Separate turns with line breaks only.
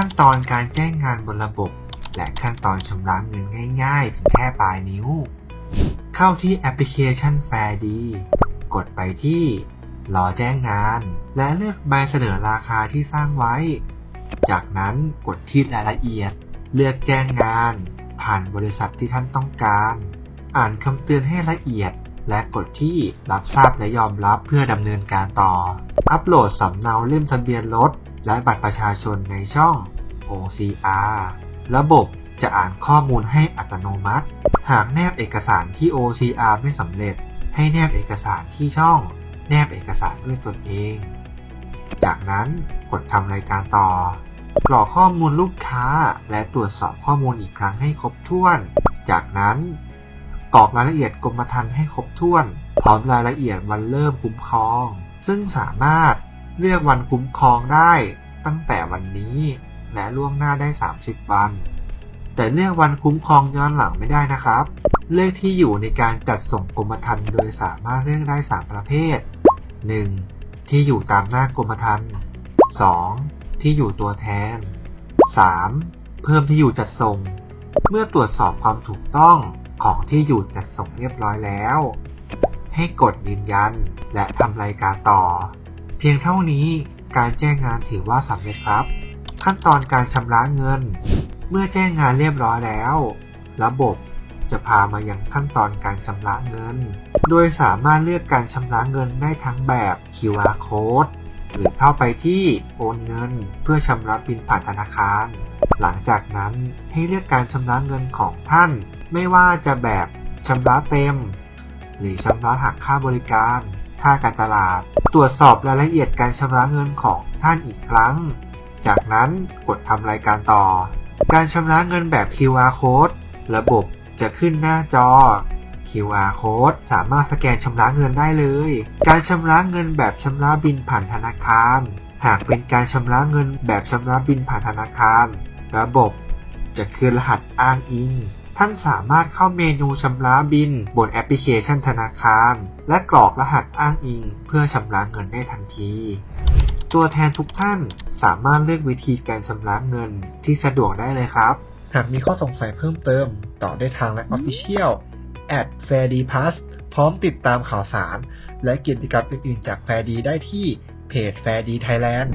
ขั้นตอนการแจ้งงานบนระบบ และขั้นตอนชำระเงินง่ายๆเพียงแค่ปลายนิ้ว เข้าที่แอปพลิเคชัน Fair D กดไปที่รอแจ้งงาน และเลือกใบเสนอราคาที่สร้างไว้ จากนั้นกดที่รายละเอียด เลือกแจ้งงาน ผ่านบริษัทที่ท่านต้องการ อ่านคำเตือนให้ละเอียด และกดที่รับทราบและยอมรับเพื่อดำเนินการต่อ อัปโหลดสำเนาเล่มทะเบียนรถและบัตรประชาชนในช่อง OCR ระบบจะอ่านข้อมูลให้อัตโนมัติ หากแนบเอกสารที่ OCR ไม่สำเร็จ ให้แนบเอกสารที่ช่อง แนบเอกสารด้วยตนเอง จากนั้นกดทำรายการต่อกรอกข้อมูลลูกค้าและตรวจสอบข้อมูลอีกครั้งให้ครบถ้วน จากนั้น รอกรายละเอียดกรมธรรม์ให้ครบถ้วน พร้อมรายละเอียดวันเริ่มคุ้มครอง ซึ่งสามารถเลือกวันคุ้มครองได้ตั้งแต่วันนี้ และล่วงหน้าได้ 30 วัน แต่เลือกวันคุ้มครองย้อนหลังไม่ได้นะครับ เลือกที่อยู่ในการจัดส่งกรมธรรม์โดยสามารถเลือกได้ 3 ประเภท 1. ที่อยู่ตามหน้ากรมธรรม์ 2. ที่อยู่ตัวแทน 3. เพิ่มที่อยู่จัดส่ง เมื่อตรวจสอบความถูกต้อง ของที่อยู่จัดส่งเรียบร้อยแล้ว ให้กดยืนยันและทำรายการต่อ เพียงเท่านี้การแจ้งงานถือว่าสำเร็จครับ ขั้นตอนการชำระเงิน เมื่อแจ้งงานเรียบร้อยแล้ว ระบบจะพามายังขั้นตอนการชำระเงิน โดยสามารถเลือกการชำระเงินได้ทั้งแบบ QR code หรือเข้าไปที่โอนเงิน เพื่อชำระบินผ่านธนาคาร หลังจากนั้นให้เลือกการชำระเงินของท่าน ไม่ว่าจะแบบชำระเต็ม หรือชำระหักค่าบริการ ค่าการตลาด ตรวจสอบรายละเอียดการชำระเงินของท่านอีกครั้ง จากนั้นกดทำรายการต่อ การชำระเงินแบบ QR code ระบบจะขึ้นหน้าจอ QR code สามารถสแกนชำระเงินได้เลย การชำระเงินแบบชำระบินผ่านธนาคาร หากเป็นการชำระเงินแบบชำระบินผ่านธนาคาร ระบบจะคืนรหัสอ้างอิง ท่านสามารถเข้าเมนูชำระบินบนแอปพลิเคชันธนาคาร และกรอกรหัสอ้างอิง เพื่อชำระเงินได้ทันที ตัวแทนทุกท่านสามารถเลือกวิธีการชำระเงินที่สะดวกได้เลยครับ หากมีข้อสงสัยเพิ่มเติม ต่อได้ทางและ Official at f a i r d p l u s พร้อมติดตามข่าวสาร และกิจกรรมอื่นๆจากเฟรดี้ได้ที่เพจเฟรดี้ไทยแลนด์